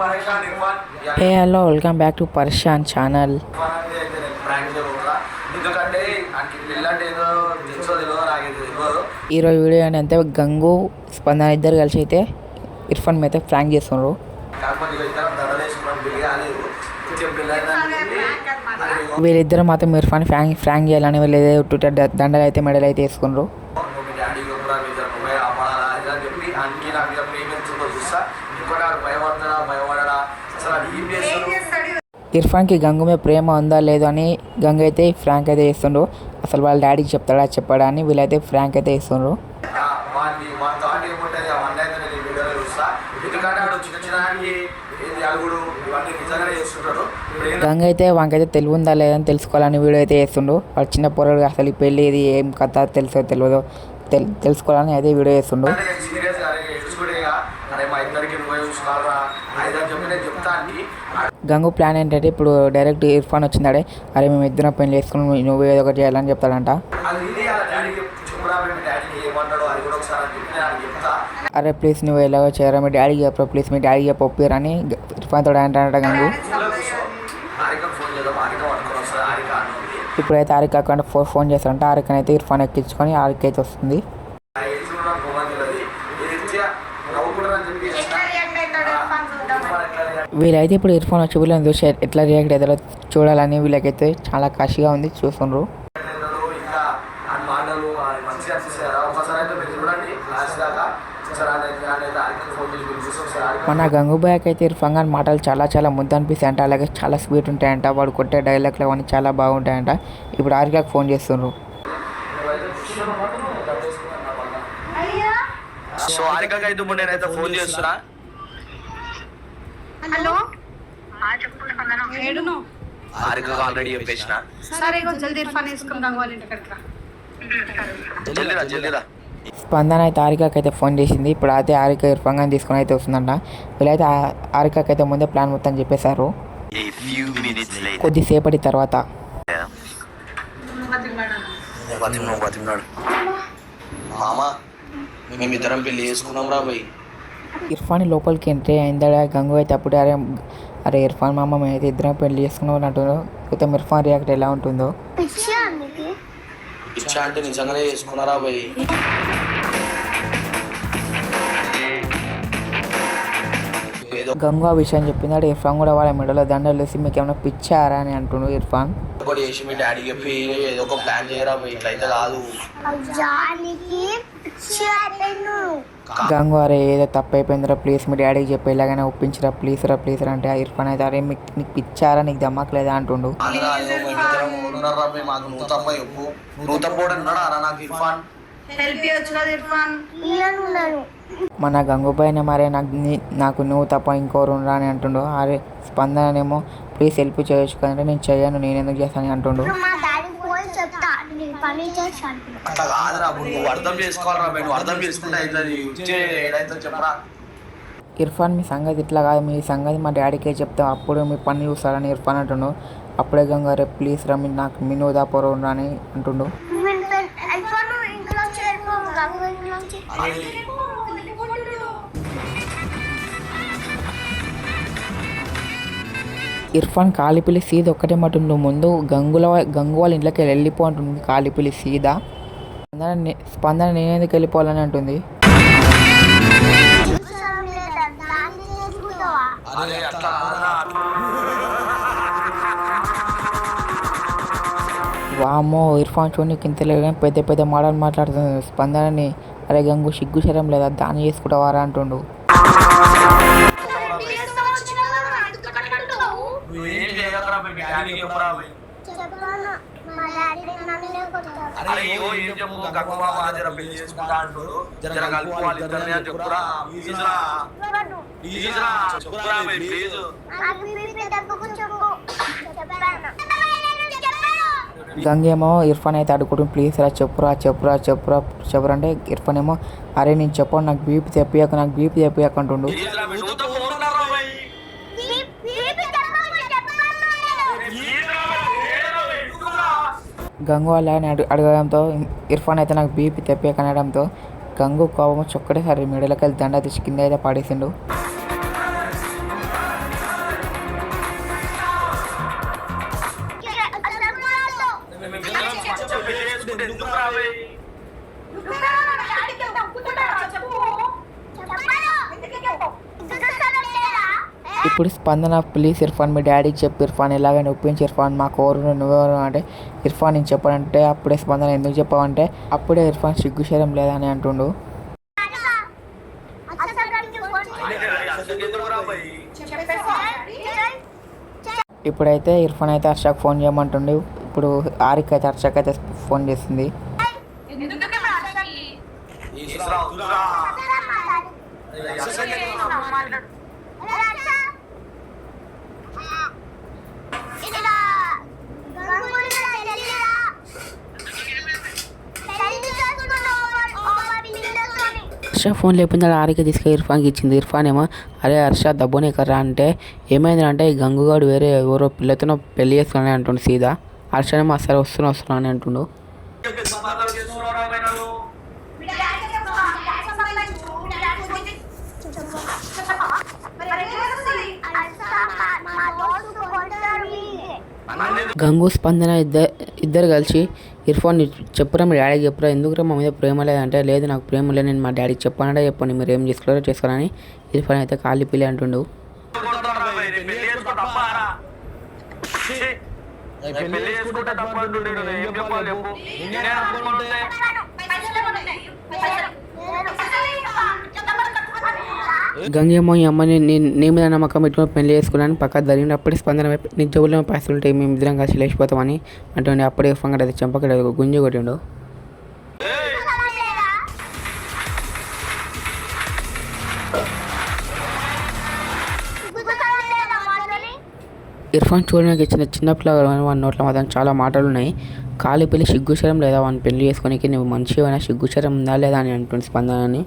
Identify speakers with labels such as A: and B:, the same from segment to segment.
A: Hey hello welcome back to Parshan channel. ఈరోజు video ఏంటంటే గంగు స్పందన ఇద్దరు కలిసి అయితే ఇర్ఫాన్ మీద ఫ్రాంక్ చేస్తున్నారు వీళ్ళిద్దరు మాత్రం ఇర్ఫాన్ ఫ్రాంక్ ఫ్రాంక్ చేయాలని వీళ్ళు ఏదో దండలు అయితే మెడలు అయితే వేసుకున్నారు
B: మీ డాడీ కూడా మీ ఇద్దరు నువ్వే ఆపాలా అని అని చెప్పి అనికి నా మీద ప్రేమించుకో చూస్తా ఇంకోటి ఆడు భయపడతాడా భయపడడా అసలు అది ఏం చేస్తాడు
A: ఇర్ఫాన్కి గంగు మీద ప్రేమ ఉందా లేదో అని గంగు అయితే ఫ్రాంక్ అయితే చేస్తుండ్రు అసలు వాళ్ళ డాడీకి చెప్తాడా చెప్పాడా అని వీళ్ళైతే ఫ్రాంక్ అయితే ఇస్తుండ్రు గంగ అయితే వానికైతే తెలివి ఉందా లేదని తెలుసుకోవాలని వీడియో అయితే చేస్తుండు వాడు చిన్న పొరడు అసలు ఈ పెళ్ళి ఇది ఏం కథ తెలుసో తెలియదో తెల్ తెలుసుకోవాలని అయితే వీడియో చేస్తుండు
B: సీరియస్ అరే చూసుకుంటే అరే మా ఇద్దరికి నువ్వే చూసుకోవాలరా అయితే చెప్పి నేను చెప్తానికి
A: గంగు ప్లాన్ ఏంటంటే ఇప్పుడు డైరెక్ట్ ఇర్ఫాన్ వచ్చిందాడే. అరే మేము ఇద్దరం పెళ్ళి చేసుకుని నువ్వు ఏదో ఒకటి చేయాలని చెప్తాడంట.
B: అని
A: అరే ప్లీజ్ నువ్వు ఎలాగో చేయరా మీ డాడీకి చెప్పరా? ప్లీజ్ మీ డాడీకి చెప్పు ఒప్పిరని ఇర్ఫాన్ తోడు అంటాడంట గంగు. ఇప్పుడైతే ఆరిక అక్కడ ఫోన్ ఫోన్ చేస్తాడంట. ఆరికని అయితే ఇర్ఫాన్ ఎక్కించుకొని ఆరిక అయితే వస్తుంది
B: ఆ ఏజ్లో నాకు గోవా తెలియదు ఇది ఇచ్చా నవ్వుకుంటారని చెప్పి
C: ఎట్లా రియాక్ట్ అవుతాడో ఇర్ఫాన్ చూద్దాం
B: మరి ఎట్లా react
A: వీళ్ళైతే ఇప్పుడు ఇయర్ ఫోన్ వచ్చి వీళ్ళని చూసి ఎట్లా రియాక్ట్ అవుతారో చూడాలని వీళ్ళకైతే చాలా కాశీగా ఉంది చూస్తుండ్రు. మన గంగుబాయ్కి అయితే ఇర్ఫాన్ ఖాన్ మాటలు చాలా చాలా ముద్ద అనిపిస్తాయి అంట అలాగే చాలా స్వీట్ ఉంటాయంట వాడు కొట్టే డైలాగ్లు అవన్నీ చాలా బాగుంటాయంట. ఇప్పుడు ఆరికాకు ఫోన్ చేస్తుండ్రు.
B: సో హారికకి అయితే నేనైతే ఫోన్ చేస్తున్నా.
C: హలో? ఏడును?
B: ఆల్రెడీ చెప్పేసిన.
C: సరే జల్దీ ఇర్ఫాన్ వేసుకుందాం వాళ్ళ
A: స్పందన అయితే ఆరికాకి అయితే ఫోన్ చేసింది. ఇప్పుడు అయితే ఆరిక ఇర్ఫాన్ ఖాన్ తీసుకొని అయితే వస్తుందంట. వీళ్ళైతే ఆ- ఆరికాకి అయితే ముందే ప్లాన్ మొత్తం చెప్పేశారు. కొద్దిసేపటి తర్వాత.
B: మామ మేమిద్దరం పెళ్ళి చేసుకున్నాం రా భయ్
A: ఇర్ఫాన్ లోపలికి ఎంట్రీ అయిందా గంగు అయితే అప్పుడే అరే అరే ఇర్ఫాన్ మామ మేమైతే ఇద్దరం పెళ్ళి చేసుకున్నాం అని అంటున్నారు మొత్తం ఇర్ఫాన్ రియాక్ట్ ఎలా ఉంటుందో?
B: ఇచ్చా అంటే నిజంగానే చేసుకున్నారా భయ్ ఏదో
A: గంగు ఆ విషయం చెప్పిందాడు ఇర్ఫాన్ కూడా వాళ్ళ మెడలో దండలు వేసి మీకు ఏమైనా పిచ్చారా అని అంటుండు ఇర్ఫాన్.
B: ఒకటి చేసి మీ డాడీకి చెప్పి ఏదో ఒక ప్లాన్ చేయరా భయ్ ఇట్లయితే కాదు.
D: జానికి పిచ్చి అతను
A: గంగు అరే ఏదో తప్పు అయిపోయిందిరా ప్లీజ్ మీ డాడీకి చెప్పి ఎలాగైనా ఒప్పించరా ప్లీజ్ రా ప్లీజ్ రా అంటే ఆ ఇర్ఫాన్ అయితే అరే మీకు నీకు పిచ్చారా నీకు దమ్మకలేదా అంటుండు.
B: నువ్వు తప్పోడు నాకు ఇర్ఫాన్?
C: హెల్ప్
A: మన గంగుబాయిని మరే నాకు నీ- నాకు నువ్వు తప్ప ఇంకోరు ఉండరా అని అంటుండు అరే స్పందనేమో ప్లీజ్ హెల్ప్ చేయొచ్చు కదంటే నేను చేయను నేను ఎందుకు చేస్తాను అంటుండు
B: ఏదైతే చెప్పరా
A: ఇర్ఫాన్ మీ సంగతి ఇట్లా కాదు మీ సంగతి మా డాడీకే చెప్తాం అప్పుడు మీ పని చూస్తారని ఇర్ఫాన్ అంటుండు అప్పుడే గంగు అరే ప్లీజ్ రా మీ నాకు మీ నువ్వు ఉండరా అని అంటుండు ఇర్ఫాన్ కాలిపిల్లి సీద ఒక్కటే మటుండు ముందు గంగుల గంగు వాళ్ళ ఇంట్లోకి వెళ్ళిపో అంటుంది కాలిపిల్లి సీదా. స్పందన స్పందన నేనెందుకు వెళ్ళిపోవాలని అంటుంది? వామో ఇర్ఫాన్ చూడని కింద లేదని పెద్ద పెద్ద మాటలు మాట్లాడుతుంది. స్పందనని అరే గంగు సిగ్గు శరం లేదా దాన్ని చేసుకుంటావారా అంటుండు.
B: జర పెళ్ళి చేసుకుంటా జర కలుపు వాళ్ళు ఇద్దరిని అని చెప్పురా ప్లీజ్
A: గంగేమో ఇర్ఫాన్ అయితే అడుగుతుంది ప్లీజ్ రా చెప్పురా చెప్పురా చెప్పురా చెప్పురా అంటే ఇర్ఫాన్ ఏమో అరే నేను చెప్పను నాకు బీపీ తెప్పియాక నాకు బీపీ తెప్పియాక అంటుండు. గంగువాలా అని అడు అడగడంతో ఇర్ఫాన్ అయితే నాకు బీపీ తెప్పేకనడంతో గంగు కోపం చొక్కటేసారి మెడలకి వెళ్ళి దండ తీసి కింద అయితే పాడేసిండు ఇప్పుడు స్పందన ప్లీజ్ ఇర్ఫాన్ మీ డాడీకి చెప్పి ఇర్ఫాన్ ఎలాగైనా ఒప్పించి ఇర్ఫాన్ మా కోరు నువ్వెవరు అంటే ఇర్ఫాన్ నేను చెప్పానంటే అప్పుడే స్పందన ఎందుకు చెప్పావంటే అప్పుడే ఇర్ఫాన్ సిగ్గు లేదని అంటుండు. ఇప్పుడైతే ఇర్ఫాన్ అయితే హర్షకు ఫోన్ చేయమంటుండు. ఇప్పుడు ఆరిక్ అయితే హర్షక్ అయితే ఫోన్ చేసింది
B: తీసురా వద్దురా. అది అసలు
D: ఇలా గంగులు తెలియదా పెళ్ళి చేసుకున్న ఓవర్ పిల్లలతోని
A: హర్ష ఫోన్ లేకపోతే ఆరిక తీసుకెళ్ళి ఇర్ఫాన్కి ఇచ్చింది ఇర్ఫాన్ ఏమో అరే హర్ష దబ్బునే కర్రా అంటే ఏమైందంటే ఈ గంగుగాడు వేరే ఎవరో పిల్లతో పెళ్ళి చేసుకుని అంటుండు సీదా హర్షనేమో అసలు వస్తున్నా వస్తున్నా అని అంటుండు
B: సంబంధాలు చేసుకున్నారా పోయినా నువ్వు?
D: మా దోస్తు కొంటారు
A: గంగు స్పందన ఇద్దరు ఇద్దరు కలిసి ఇర్ఫాన్ చెప్పురా మీ డాడీకి చెప్పురా ఎందుకురా మా మీద ప్రేమ లేదంటే లేదు నాకు ప్రేమ లేదు నేను మా డాడీకి చెప్పానంటే చెప్పండి మీరు ఏం చేసుకోరో చేసుకోరని ఇర్ఫాన్ అయితే కాలి పిల్లి అంటుండు.
B: కొడతారా
A: గంగేమో ఈ అమ్మని నీ- మీద నమ్మకం పెట్టుకుని పెళ్ళి చేసుకున్నాను పక్క జరిగినప్పుడే స్పందన నీ జబ్బులో పైసలు ఉంటాయి మేము ఇద్దరం కలిసి లేచిపోతామని అంటుండే. అప్పుడే ఫంగడ అది చెంపకడ గుంజి కొట్టిండు. ఇర్ఫాన్ చూడడానికి చిన్న చిన్న పిల్లగాడు వాడి నోట్లో మాత్రం చాలా మాటలు ఉన్నాయి. కాలి పెళ్ళి సిగ్గుచరం లేదా వాడిని పెళ్ళి చేసుకోనికి నువ్వు మంచిగా సిగ్గుచరం ఉందా లేదా అని అంటుంది స్పందనని.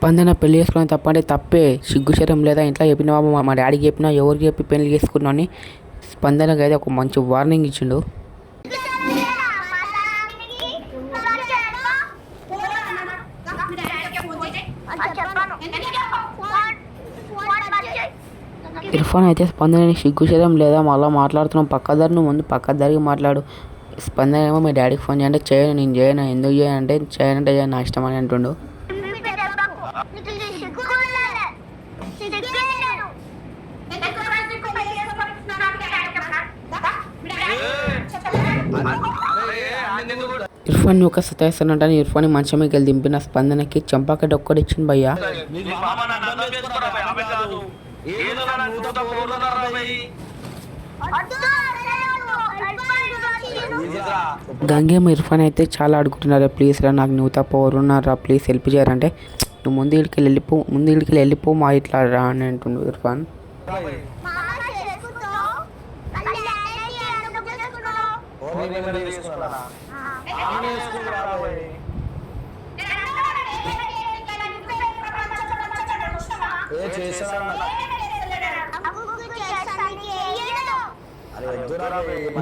A: స్పందన పెళ్ళి చేసుకుని తప్పంటే తప్పే. సిగ్గుశరం లేదా ఇంట్లో చెప్పిన మా- మా డాడీకి చెప్పినా ఎవరికి చెప్పి పెళ్ళి చేసుకున్నావు అని స్పందనకి అయితే ఒక మంచి వార్నింగ్ ఇచ్చిండు. ఇర్ఫాన్ అయితే స్పందనని సిగ్గుచరం లేదా మళ్ళీ మాట్లాడుతున్నాం పక్కదారి నువ్వు ముందు పక్కదారికి మాట్లాడు. స్పందన ఏమో మీ డాడీకి ఫోన్ చేయంటే చేయను నేను చేయను ఎందుకు చేయను అంటే చేయనంటే చేయను నా ఇష్టం అని అంటుండు. ఇర్ఫాన్ ఒక సతాయిస్తానంటే ఇర్ఫాన్ మంచం మీకు దింపిన స్పందనకి చంపాకటి ఒక్కడిచ్చింది భయ్యా.
B: నీ
A: గంగేమ ఇర్ఫాన్ అయితే చాలా అడుగుతున్నారా? ప్లీజ్ రా నాకు నువ్వు తప్ప ఎవరున్నారా ప్లీజ్ హెల్ప్ చేయాలంటే. నువ్వు ముందు ఇడికి వెళ్ళిపో ముందు ఇడికి వెళ్ళిపో మా ఇట్లా రా అని అంటుండు ఇర్ఫాన్.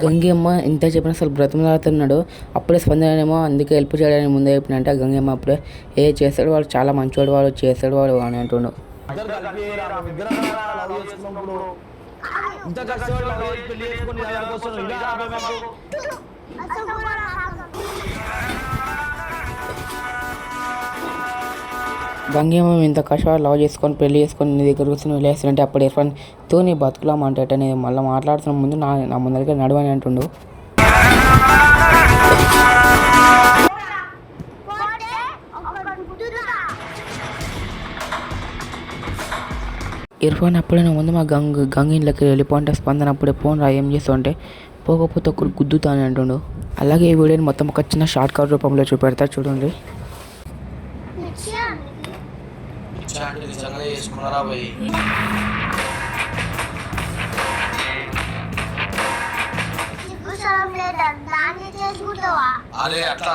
A: గంగమ్మ ఇంత చెప్పిన అసలు బ్రతిమలాడుతున్నాడు. అప్పుడే స్పందనేమో అందుకే హెల్ప్ చేయడానికి ముందే చెప్పినంటే గంగమ్మ అప్పుడే. ఏ చేస్తాడు వాడు? చాలా మంచివాడు వాడు చేస్తాడు వాడు అని అంటుండు.
B: ఇంత కష్టపడి పెళ్ళి చేసుకుని ఇలా ఇలా రా మాకు.
A: ఇంత కష్టపడి లవ్ చేసుకొని పెళ్ళి చేసుకొని నీ దగ్గర కూర్చొని వెళ్ళేస్తుంటే అప్పుడు ఇర్ఫాన్తో నీ బతుకులామంటే నేను మళ్ళీ మాట్లాడుతున్న ముందు నా నా ముందరికి నడవని అంటుండు ఇర్ఫాన్ అప్పుడే నా ముందు మా గంగ గంగ ఇంట్లోకి వెళ్ళిపోంటే స్పందన అప్పుడే ఫోన్ రా ఏం చేస్తావు పోకపోతే ఒకరు గుద్దుతా అని అంటుండు. అలాగే ఈ వీడియోని మొత్తం ఒక చిన్న షార్ట్ కట్ రూపంలో చూపెడతా చూడండి.
B: అదే అట్లా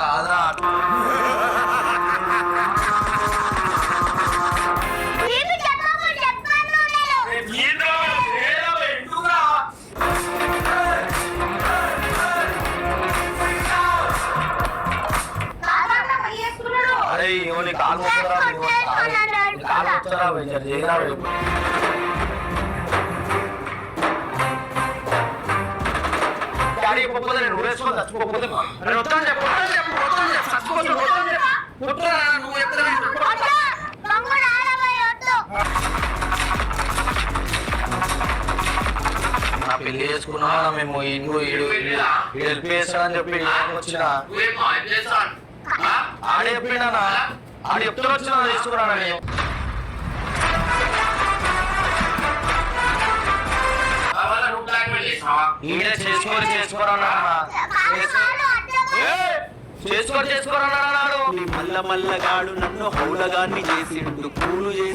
D: నేను
E: చచ్చిపోకపోతే చెప్పు చెప్పు చెప్పు నువ్వు
D: వద్దు. మంగుడు ఆడబోయి వద్దు.
E: నా పెళ్ళి చేసుకున్నా మేము ఇండు ఈడు హెల్ప్ చేస్తానని చెప్పి వచ్చిన. ఆడే చెప్పిండా ఆడు చెప్తూ వచ్చిన తీసుకున్నాను నేను. ఈయన చేసుకొని చేసుకోరన్నా.
D: కాదు కాదు అట్లా
E: చేసుకొని చేసుకోరన్నాడు
F: మల్ల మల్లగాడు నన్ను హౌలగాన్ని చేసిండు కూలు చేసి